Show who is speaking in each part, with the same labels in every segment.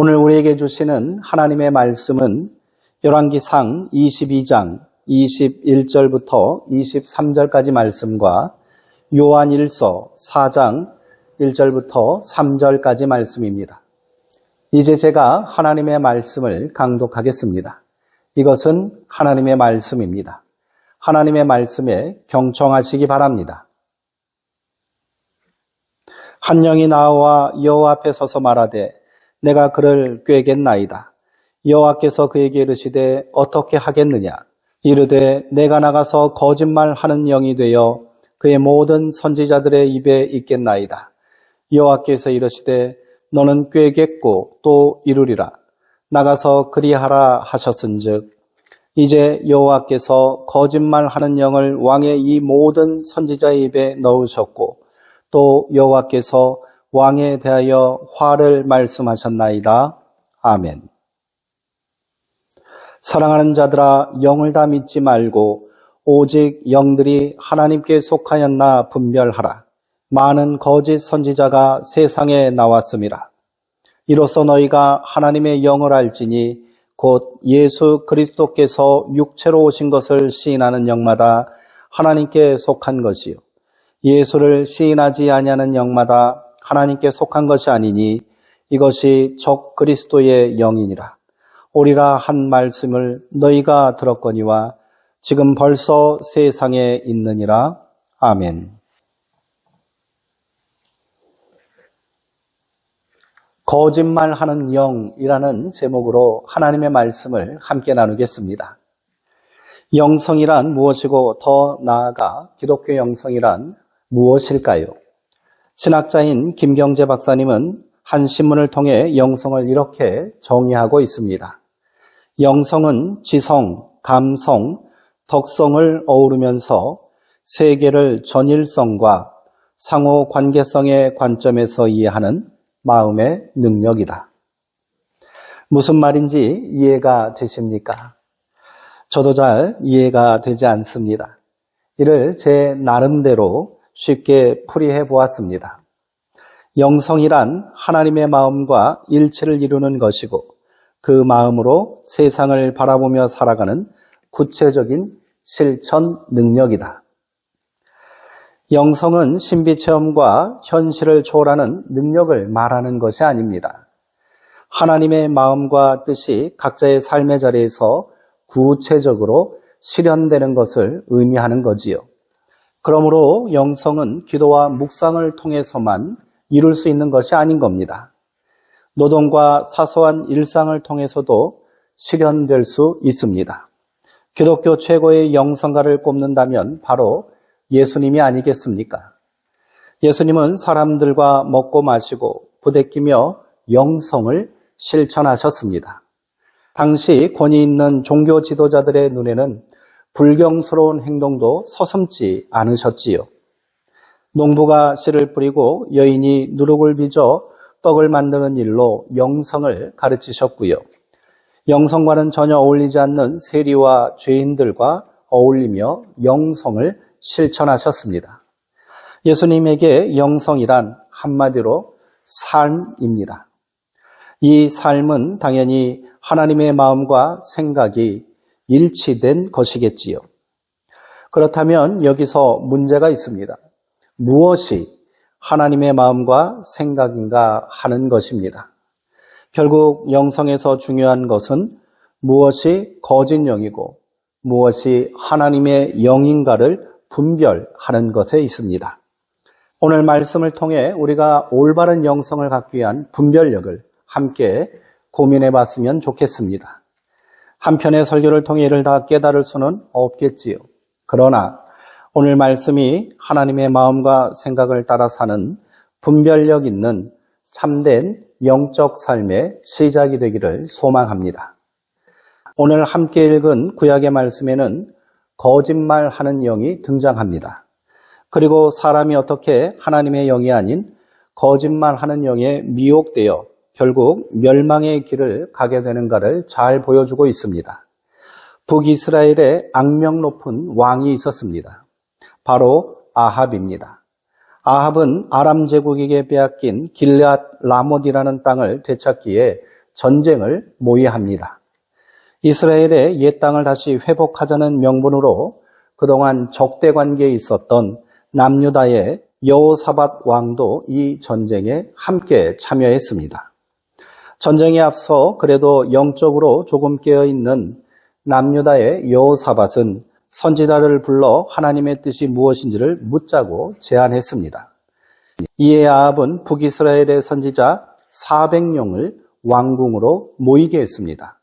Speaker 1: 오늘 우리에게 주시는 하나님의 말씀은 열왕기상 22장 21절부터 23절까지 말씀과 요한일서 4장 1절부터 3절까지 말씀입니다. 이제 제가 하나님의 말씀을 강독하겠습니다. 이것은 하나님의 말씀입니다. 하나님의 말씀에 경청하시기 바랍니다. 한 영이 나와 여호와 앞에 서서 말하되 내가 그를 꾀겠나이다. 여호와께서 그에게 이르시되 어떻게 하겠느냐? 이르되 내가 나가서 거짓말하는 영이 되어 그의 모든 선지자들의 입에 있겠나이다. 여호와께서 이르시되 너는 꾀겠고 또 이루리라. 나가서 그리하라 하셨은즉 이제 여호와께서 거짓말하는 영을 왕의 이 모든 선지자의 입에 넣으셨고 또 여호와께서 왕에 대하여 화를 말씀하셨나이다. 아멘. 사랑하는 자들아 영을 다 믿지 말고 오직 영들이 하나님께 속하였나 분별하라. 많은 거짓 선지자가 세상에 나왔습니다. 이로써 너희가 하나님의 영을 알지니 곧 예수 그리스도께서 육체로 오신 것을 시인하는 영마다 하나님께 속한 것이요. 예수를 시인하지 아니하는 영마다 하나님께 속한 것이 아니니 이것이 적 그리스도의 영이니라. 오리라 한 말씀을 너희가 들었거니와 지금 벌써 세상에 있느니라. 아멘. 거짓말하는 영이라는 제목으로 하나님의 말씀을 함께 나누겠습니다. 영성이란 무엇이고 더 나아가 기독교 영성이란 무엇일까요? 신학자인 김경재 박사님은 한 신문을 통해 영성을 이렇게 정의하고 있습니다. 영성은 지성, 감성, 덕성을 어우르면서 세계를 전일성과 상호 관계성의 관점에서 이해하는 마음의 능력이다. 무슨 말인지 이해가 되십니까? 저도 잘 이해가 되지 않습니다. 이를 제 나름대로 쉽게 풀이해 보았습니다. 영성이란 하나님의 마음과 일치를 이루는 것이고 그 마음으로 세상을 바라보며 살아가는 구체적인 실천 능력이다. 영성은 신비 체험과 현실을 초월하는 능력을 말하는 것이 아닙니다. 하나님의 마음과 뜻이 각자의 삶의 자리에서 구체적으로 실현되는 것을 의미하는 거지요. 그러므로 영성은 기도와 묵상을 통해서만 이룰 수 있는 것이 아닌 겁니다. 노동과 사소한 일상을 통해서도 실현될 수 있습니다. 기독교 최고의 영성가를 꼽는다면 바로 예수님이 아니겠습니까? 예수님은 사람들과 먹고 마시고 부대끼며 영성을 실천하셨습니다. 당시 권위 있는 종교 지도자들의 눈에는 불경스러운 행동도 서슴지 않으셨지요. 농부가 씨를 뿌리고 여인이 누룩을 빚어 떡을 만드는 일로 영성을 가르치셨고요. 영성과는 전혀 어울리지 않는 세리와 죄인들과 어울리며 영성을 실천하셨습니다. 예수님에게 영성이란 한마디로 삶입니다. 이 삶은 당연히 하나님의 마음과 생각이 일치된 것이겠지요. 그렇다면 여기서 문제가 있습니다. 무엇이 하나님의 마음과 생각인가 하는 것입니다. 결국 영성에서 중요한 것은 무엇이 거짓 영이고 무엇이 하나님의 영인가를 분별하는 것에 있습니다. 오늘 말씀을 통해 우리가 올바른 영성을 갖기 위한 분별력을 함께 고민해 봤으면 좋겠습니다. 한편의 설교를 통해 이를 다 깨달을 수는 없겠지요. 그러나 오늘 말씀이 하나님의 마음과 생각을 따라 사는 분별력 있는 참된 영적 삶의 시작이 되기를 소망합니다. 오늘 함께 읽은 구약의 말씀에는 거짓말하는 영이 등장합니다. 그리고 사람이 어떻게 하나님의 영이 아닌 거짓말하는 영에 미혹되어 결국 멸망의 길을 가게 되는가를 잘 보여주고 있습니다. 북이스라엘에 악명 높은 왕이 있었습니다. 바로 아합입니다. 아합은 아람 제국에게 빼앗긴 길앗 라못이라는 땅을 되찾기에 전쟁을 모의합니다. 이스라엘의 옛 땅을 다시 회복하자는 명분으로 그동안 적대 관계에 있었던 남유다의 여호사밧 왕도 이 전쟁에 함께 참여했습니다. 전쟁에 앞서 그래도 영적으로 조금 깨어 있는 남유다의 여호사밧은 선지자를 불러 하나님의 뜻이 무엇인지를 묻자고 제안했습니다. 이에 아합은 북이스라엘의 선지자 400명을 왕궁으로 모이게 했습니다.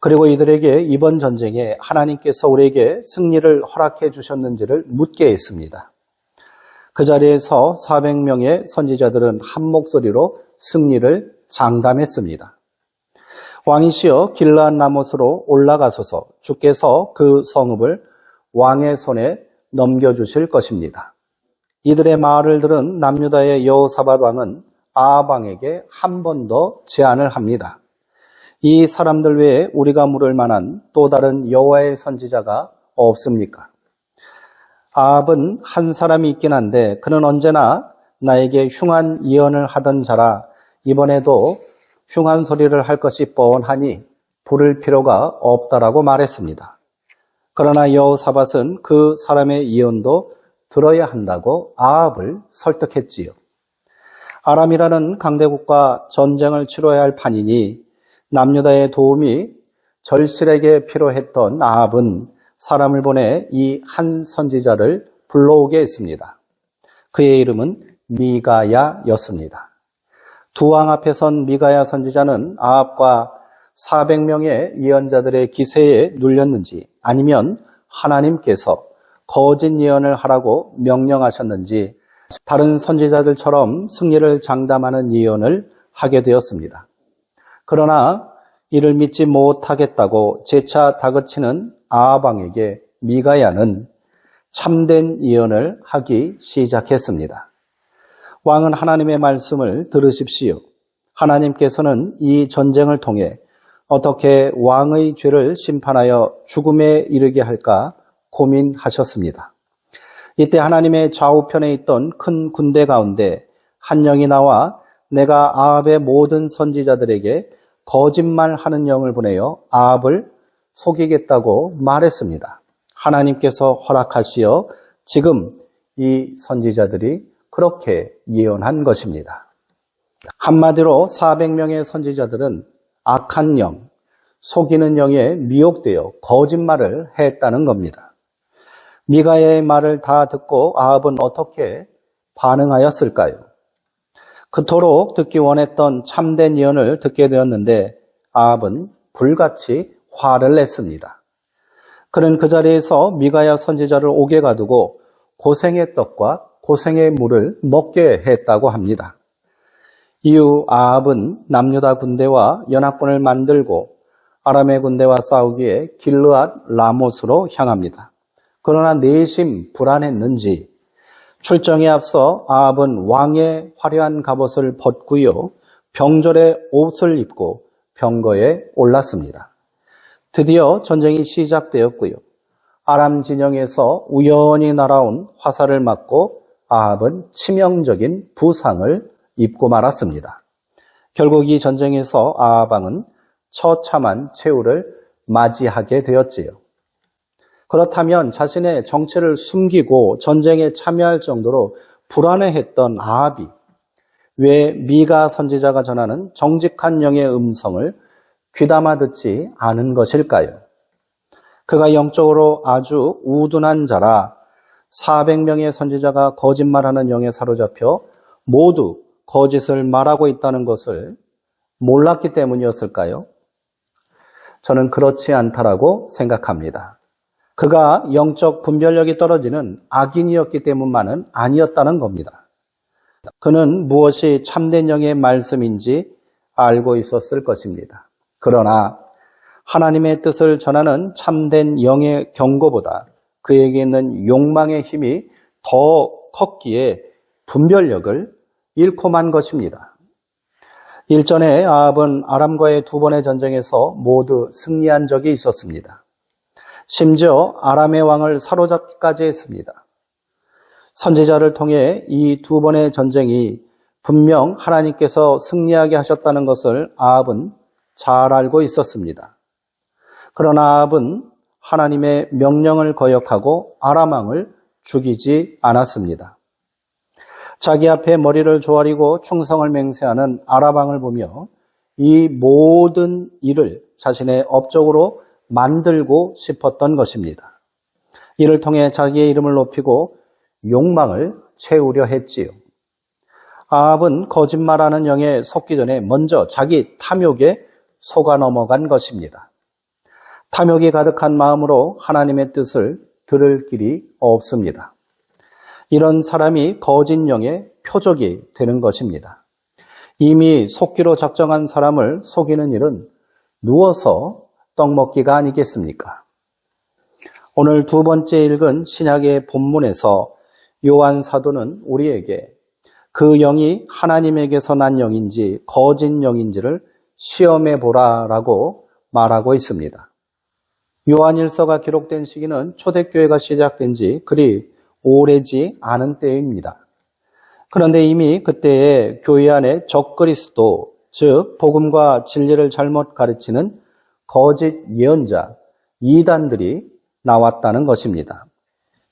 Speaker 1: 그리고 이들에게 이번 전쟁에 하나님께서 우리에게 승리를 허락해 주셨는지를 묻게 했습니다. 그 자리에서 400명의 선지자들은 한 목소리로 승리를 장담했습니다. 왕이시여 길라한 나못으로 올라가소서 주께서 그 성읍을 왕의 손에 넘겨주실 것입니다. 이들의 말을 들은 남유다의 여호사밧 왕은 아방에게 한 번 더 제안을 합니다. 이 사람들 외에 우리가 물을 만한 또 다른 여호와의 선지자가 없습니까? 아합은 한 사람이 있긴 한데 그는 언제나 나에게 흉한 예언을 하던 자라 이번에도 흉한 소리를 할 것이 뻔하니 부를 필요가 없다라고 말했습니다. 그러나 여호사밧은 그 사람의 예언도 들어야 한다고 아합을 설득했지요. 아람이라는 강대국과 전쟁을 치러야 할 판이니 남유다의 도움이 절실하게 필요했던 아합은 사람을 보내 이 한 선지자를 불러오게 했습니다. 그의 이름은 미가야였습니다. 두 왕 앞에 선 미가야 선지자는 아합과 400명의 예언자들의 기세에 눌렸는지 아니면 하나님께서 거짓 예언을 하라고 명령하셨는지 다른 선지자들처럼 승리를 장담하는 예언을 하게 되었습니다. 그러나 이를 믿지 못하겠다고 재차 다그치는 아합왕에게 미가야는 참된 예언을 하기 시작했습니다. 왕은 하나님의 말씀을 들으십시오. 하나님께서는 이 전쟁을 통해 어떻게 왕의 죄를 심판하여 죽음에 이르게 할까 고민하셨습니다. 이때 하나님의 좌우편에 있던 큰 군대 가운데 한 영이 나와 내가 아합의 모든 선지자들에게 거짓말하는 영을 보내어 아합을 속이겠다고 말했습니다. 하나님께서 허락하시어 지금 이 선지자들이 그렇게 예언한 것입니다. 한마디로 400명의 선지자들은 악한 영, 속이는 영에 미혹되어 거짓말을 했다는 겁니다. 미가의 말을 다 듣고 아합은 어떻게 반응하였을까요? 그토록 듣기 원했던 참된 예언을 듣게 되었는데 아합은 불같이 화를 냈습니다. 그는 그 자리에서 미가야 선지자를 옥에 가두고 고생의 떡과 고생의 물을 먹게 했다고 합니다. 이후 아합은 남유다 군대와 연합군을 만들고 아람의 군대와 싸우기에 길르앗 라못으로 향합니다. 그러나 내심 불안했는지 출정에 앞서 아합은 왕의 화려한 갑옷을 벗고요. 병절의 옷을 입고 병거에 올랐습니다. 드디어 전쟁이 시작되었고요. 아람 진영에서 우연히 날아온 화살을 맞고 아합은 치명적인 부상을 입고 말았습니다. 결국 이 전쟁에서 아합왕은 처참한 최후를 맞이하게 되었지요. 그렇다면 자신의 정체를 숨기고 전쟁에 참여할 정도로 불안해했던 아합이 왜 미가 선지자가 전하는 정직한 영의 음성을 귀담아 듣지 않은 것일까요? 그가 영적으로 아주 우둔한 자라 400명의 선지자가 거짓말하는 영에 사로잡혀 모두 거짓을 말하고 있다는 것을 몰랐기 때문이었을까요? 저는 그렇지 않다라고 생각합니다. 그가 영적 분별력이 떨어지는 악인이었기 때문만은 아니었다는 겁니다. 그는 무엇이 참된 영의 말씀인지 알고 있었을 것입니다. 그러나 하나님의 뜻을 전하는 참된 영의 경고보다 그에게 있는 욕망의 힘이 더 컸기에 분별력을 잃고 만 것입니다. 일전에 아합은 아람과의 두 번의 전쟁에서 모두 승리한 적이 있었습니다. 심지어 아람의 왕을 사로잡기까지 했습니다. 선지자를 통해 이 두 번의 전쟁이 분명 하나님께서 승리하게 하셨다는 것을 아합은 잘 알고 있었습니다. 그러나 아합은 하나님의 명령을 거역하고 아람왕을 죽이지 않았습니다. 자기 앞에 머리를 조아리고 충성을 맹세하는 아람왕을 보며 이 모든 일을 자신의 업적으로 만들고 싶었던 것입니다. 이를 통해 자기의 이름을 높이고 욕망을 채우려 했지요. 아합은 거짓말하는 영에 속기 전에 먼저 자기 탐욕에 속아 넘어간 것입니다. 탐욕이 가득한 마음으로 하나님의 뜻을 들을 길이 없습니다. 이런 사람이 거짓 영의 표적이 되는 것입니다. 이미 속기로 작정한 사람을 속이는 일은 누워서 떡 먹기가 아니겠습니까? 오늘 두 번째 읽은 신약의 본문에서 요한 사도는 우리에게 그 영이 하나님에게서 난 영인지 거짓 영인지를 시험해 보라라고 말하고 있습니다. 요한일서가 기록된 시기는 초대교회가 시작된 지 그리 오래지 않은 때입니다. 그런데 이미 그때에 교회 안에 적그리스도, 즉 복음과 진리를 잘못 가르치는 거짓 예언자, 이단들이 나왔다는 것입니다.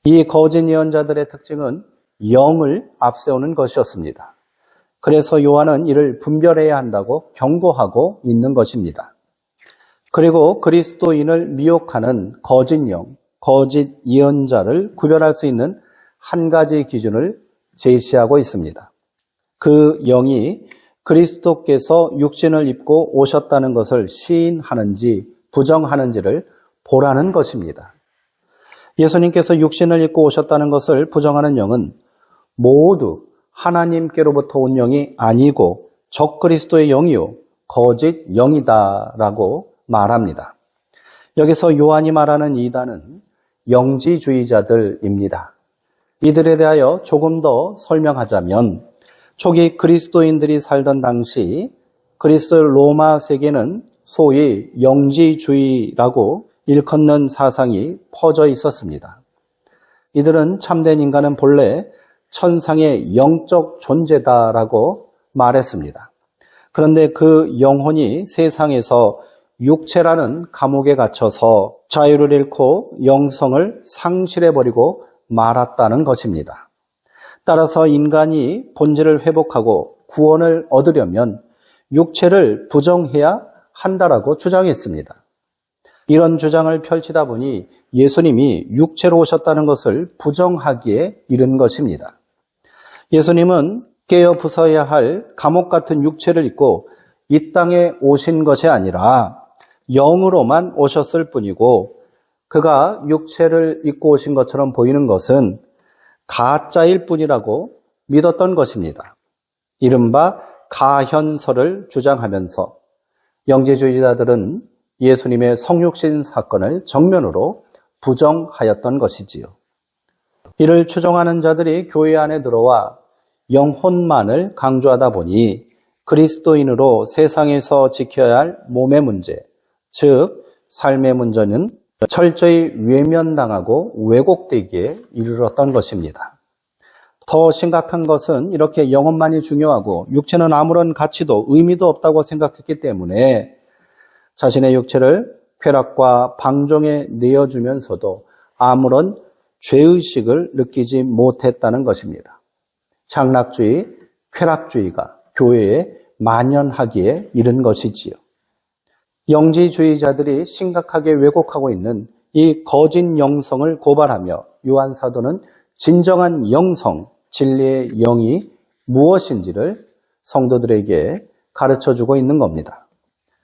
Speaker 1: 이 거짓 예언자들의 특징은 영을 앞세우는 것이었습니다. 그래서 요한은 이를 분별해야 한다고 경고하고 있는 것입니다. 그리고 그리스도인을 미혹하는 거짓 영, 거짓 예언자를 구별할 수 있는 한 가지 기준을 제시하고 있습니다. 그 영이 그리스도께서 육신을 입고 오셨다는 것을 시인하는지 부정하는지를 보라는 것입니다. 예수님께서 육신을 입고 오셨다는 것을 부정하는 영은 모두 하나님께로부터 온 영이 아니고 적그리스도의 영이요 거짓 영이다라고 말합니다. 여기서 요한이 말하는 이단은 영지주의자들입니다. 이들에 대하여 조금 더 설명하자면 초기 그리스도인들이 살던 당시 그리스 로마 세계는 소위 영지주의라고 일컫는 사상이 퍼져 있었습니다. 이들은 참된 인간은 본래 천상의 영적 존재다라고 말했습니다. 그런데 그 영혼이 세상에서 육체라는 감옥에 갇혀서 자유를 잃고 영성을 상실해버리고 말았다는 것입니다. 따라서 인간이 본질을 회복하고 구원을 얻으려면 육체를 부정해야 한다라고 주장했습니다. 이런 주장을 펼치다 보니 예수님이 육체로 오셨다는 것을 부정하기에 이른 것입니다. 예수님은 깨어 부숴야 할 감옥 같은 육체를 입고 이 땅에 오신 것이 아니라 영으로만 오셨을 뿐이고 그가 육체를 입고 오신 것처럼 보이는 것은 가짜일 뿐이라고 믿었던 것입니다. 이른바 가현설을 주장하면서 영지주의자들은 예수님의 성육신 사건을 정면으로 부정하였던 것이지요. 이를 추정하는 자들이 교회 안에 들어와 영혼만을 강조하다 보니 그리스도인으로 세상에서 지켜야 할 몸의 문제, 즉 삶의 문제는 철저히 외면당하고 왜곡되기에 이르렀던 것입니다. 더 심각한 것은 이렇게 영혼만이 중요하고 육체는 아무런 가치도 의미도 없다고 생각했기 때문에 자신의 육체를 쾌락과 방종에 내어주면서도 아무런 죄의식을 느끼지 못했다는 것입니다. 향락주의, 쾌락주의가 교회에 만연하기에 이른 것이지요. 영지주의자들이 심각하게 왜곡하고 있는 이 거짓 영성을 고발하며 요한 사도는 진정한 영성, 진리의 영이 무엇인지를 성도들에게 가르쳐 주고 있는 겁니다.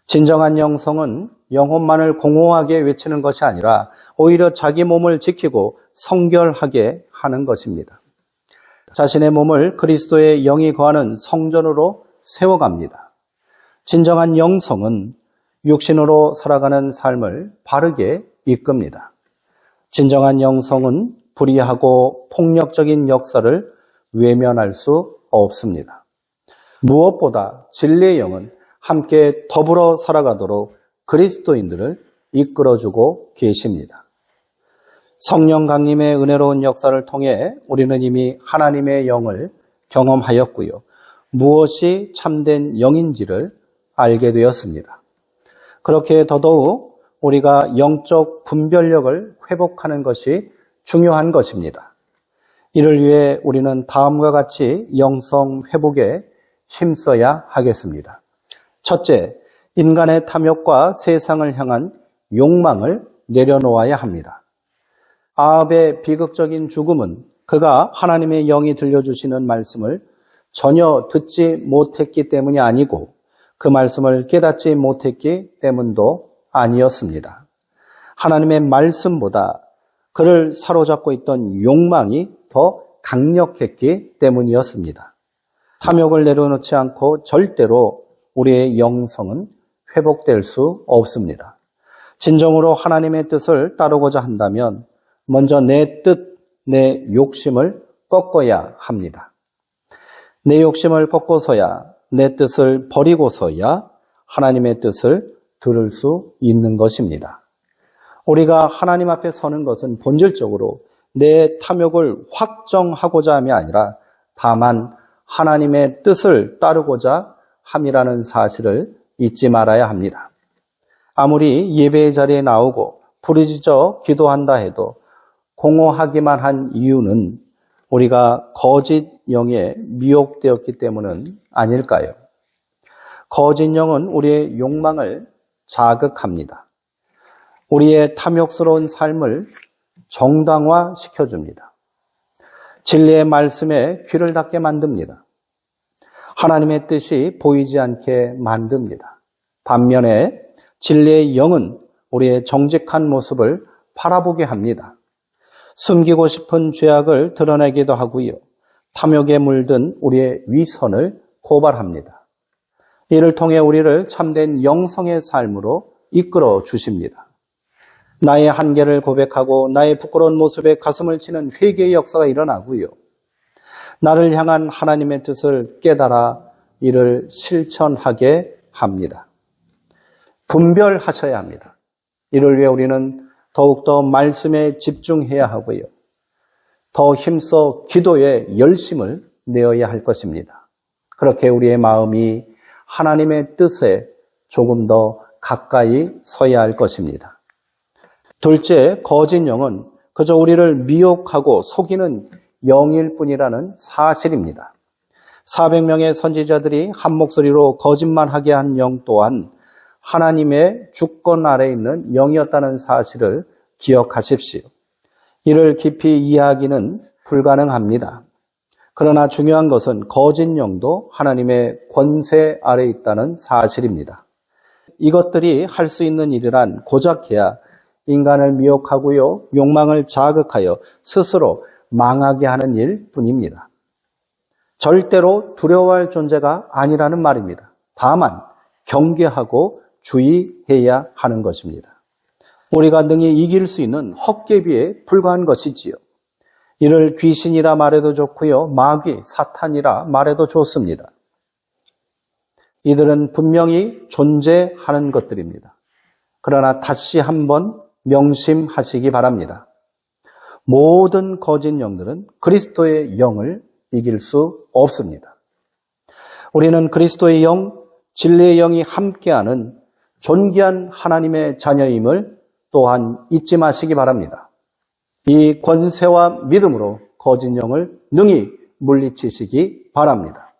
Speaker 1: 진정한 영성은 영혼만을 공허하게 외치는 것이 아니라 오히려 자기 몸을 지키고 성결하게 하는 것입니다. 자신의 몸을 그리스도의 영이 거하는 성전으로 세워갑니다. 진정한 영성은 육신으로 살아가는 삶을 바르게 이끕니다. 진정한 영성은 불의하고 폭력적인 역사를 외면할 수 없습니다. 무엇보다 진리의 영은 함께 더불어 살아가도록 그리스도인들을 이끌어주고 계십니다. 성령 강림의 은혜로운 역사를 통해 우리는 이미 하나님의 영을 경험하였고요. 무엇이 참된 영인지를 알게 되었습니다. 그렇게 더더욱 우리가 영적 분별력을 회복하는 것이 중요한 것입니다. 이를 위해 우리는 다음과 같이 영성 회복에 힘써야 하겠습니다. 첫째, 인간의 탐욕과 세상을 향한 욕망을 내려놓아야 합니다. 아합의 비극적인 죽음은 그가 하나님의 영이 들려주시는 말씀을 전혀 듣지 못했기 때문이 아니고 그 말씀을 깨닫지 못했기 때문도 아니었습니다. 하나님의 말씀보다 그를 사로잡고 있던 욕망이 더 강력했기 때문이었습니다. 탐욕을 내려놓지 않고 절대로 우리의 영성은 회복될 수 없습니다. 진정으로 하나님의 뜻을 따르고자 한다면 먼저 내 뜻, 내 욕심을 꺾어야 합니다. 내 욕심을 꺾어서야 내 뜻을 버리고서야 하나님의 뜻을 들을 수 있는 것입니다. 우리가 하나님 앞에 서는 것은 본질적으로 내 탐욕을 확정하고자 함이 아니라 다만 하나님의 뜻을 따르고자 함이라는 사실을 잊지 말아야 합니다. 아무리 예배의 자리에 나오고 부르짖어 기도한다 해도 공허하기만 한 이유는 우리가 거짓 영에 미혹되었기 때문은 아닐까요? 거짓 영은 우리의 욕망을 자극합니다. 우리의 탐욕스러운 삶을 정당화 시켜줍니다. 진리의 말씀에 귀를 닫게 만듭니다. 하나님의 뜻이 보이지 않게 만듭니다. 반면에 진리의 영은 우리의 정직한 모습을 바라보게 합니다. 숨기고 싶은 죄악을 드러내기도 하고요. 탐욕에 물든 우리의 위선을 고발합니다. 이를 통해 우리를 참된 영성의 삶으로 이끌어 주십니다. 나의 한계를 고백하고 나의 부끄러운 모습에 가슴을 치는 회개의 역사가 일어나고요. 나를 향한 하나님의 뜻을 깨달아 이를 실천하게 합니다. 분별하셔야 합니다. 이를 위해 우리는 더욱더 말씀에 집중해야 하고요. 더 힘써 기도에 열심을 내어야 할 것입니다. 그렇게 우리의 마음이 하나님의 뜻에 조금 더 가까이 서야 할 것입니다. 둘째, 거짓 영은 그저 우리를 미혹하고 속이는 영일 뿐이라는 사실입니다. 400명의 선지자들이 한 목소리로 거짓말하게 한 영 또한 하나님의 주권 아래 있는 영이었다는 사실을 기억하십시오. 이를 깊이 이해하기는 불가능합니다. 그러나 중요한 것은 거짓 영도 하나님의 권세 아래 있다는 사실입니다. 이것들이 할 수 있는 일이란 고작해야 인간을 미혹하고요, 욕망을 자극하여 스스로 망하게 하는 일 뿐입니다. 절대로 두려워할 존재가 아니라는 말입니다. 다만 경계하고 주의해야 하는 것입니다. 우리가 능히 이길 수 있는 헛개비에 불과한 것이지요. 이를 귀신이라 말해도 좋고요. 마귀, 사탄이라 말해도 좋습니다. 이들은 분명히 존재하는 것들입니다. 그러나 다시 한번 명심하시기 바랍니다. 모든 거짓 영들은 그리스도의 영을 이길 수 없습니다. 우리는 그리스도의 영, 진리의 영이 함께하는 존귀한 하나님의 자녀임을 또한 잊지 마시기 바랍니다. 이 권세와 믿음으로 거짓 영을 능히 물리치시기 바랍니다.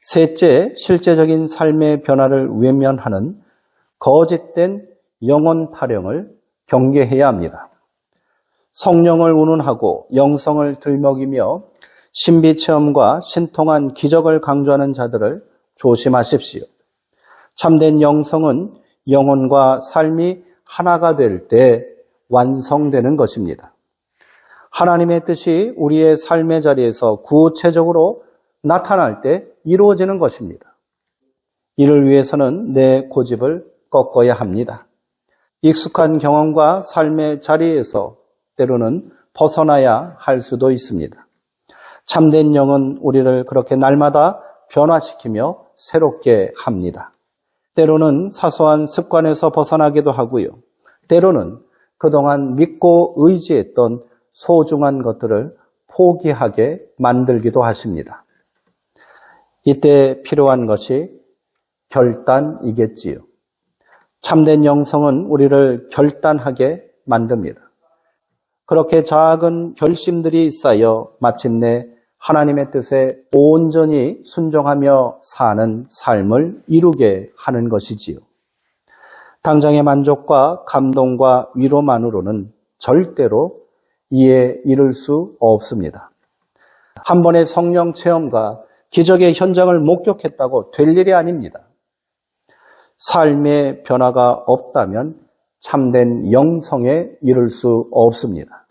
Speaker 1: 셋째, 실제적인 삶의 변화를 외면하는 거짓된 영혼 타령을 경계해야 합니다. 성령을 운운하고 영성을 들먹이며 신비 체험과 신통한 기적을 강조하는 자들을 조심하십시오. 참된 영성은 영혼과 삶이 하나가 될 때 완성되는 것입니다. 하나님의 뜻이 우리의 삶의 자리에서 구체적으로 나타날 때 이루어지는 것입니다. 이를 위해서는 내 고집을 꺾어야 합니다. 익숙한 경험과 삶의 자리에서 때로는 벗어나야 할 수도 있습니다. 참된 영은 우리를 그렇게 날마다 변화시키며 새롭게 합니다. 때로는 사소한 습관에서 벗어나기도 하고요. 때로는 그동안 믿고 의지했던 소중한 것들을 포기하게 만들기도 하십니다. 이때 필요한 것이 결단이겠지요. 참된 영성은 우리를 결단하게 만듭니다. 그렇게 작은 결심들이 쌓여 마침내 하나님의 뜻에 온전히 순종하며 사는 삶을 이루게 하는 것이지요. 당장의 만족과 감동과 위로만으로는 절대로 이에 이를 수 없습니다. 한 번의 성령 체험과 기적의 현장을 목격했다고 될 일이 아닙니다. 삶의 변화가 없다면 참된 영성에 이를 수 없습니다.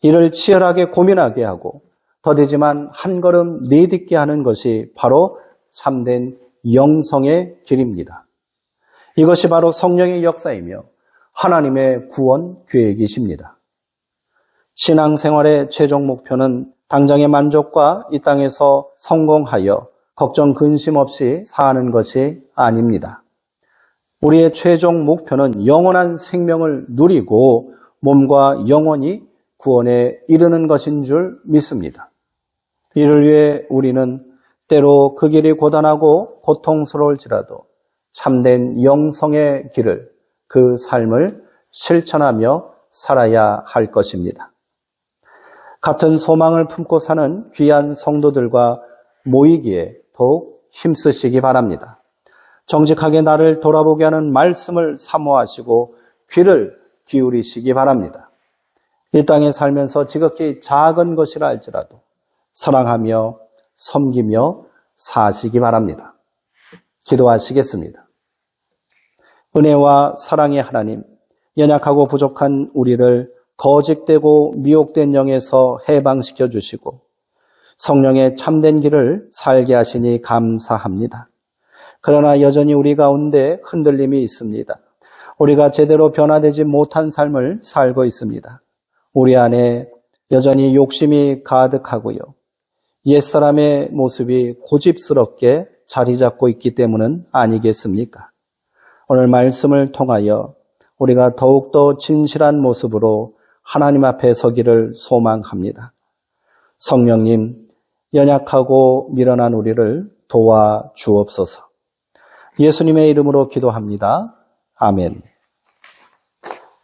Speaker 1: 이를 치열하게 고민하게 하고 더디지만 한 걸음 내딛게 하는 것이 바로 참된 영성의 길입니다. 이것이 바로 성령의 역사이며 하나님의 구원 계획이십니다. 신앙생활의 최종 목표는 당장의 만족과 이 땅에서 성공하여 걱정 근심 없이 사는 것이 아닙니다. 우리의 최종 목표는 영원한 생명을 누리고 몸과 영혼이 구원에 이르는 것인 줄 믿습니다. 이를 위해 우리는 때로 그 길이 고단하고 고통스러울지라도 참된 영성의 길을 그 삶을 실천하며 살아야 할 것입니다. 같은 소망을 품고 사는 귀한 성도들과 모이기에 더욱 힘쓰시기 바랍니다. 정직하게 나를 돌아보게 하는 말씀을 사모하시고 귀를 기울이시기 바랍니다. 이 땅에 살면서 지극히 작은 것이라 할지라도 사랑하며 섬기며 사시기 바랍니다. 기도하시겠습니다. 은혜와 사랑의 하나님, 연약하고 부족한 우리를 거짓되고 미혹된 영에서 해방시켜 주시고 성령의 참된 길을 살게 하시니 감사합니다. 그러나 여전히 우리 가운데 흔들림이 있습니다. 우리가 제대로 변화되지 못한 삶을 살고 있습니다. 우리 안에 여전히 욕심이 가득하고요. 옛사람의 모습이 고집스럽게 자리 잡고 있기 때문은 아니겠습니까? 오늘 말씀을 통하여 우리가 더욱더 진실한 모습으로 하나님 앞에 서기를 소망합니다. 성령님, 연약하고 미련한 우리를 도와 주옵소서. 예수님의 이름으로 기도합니다. 아멘.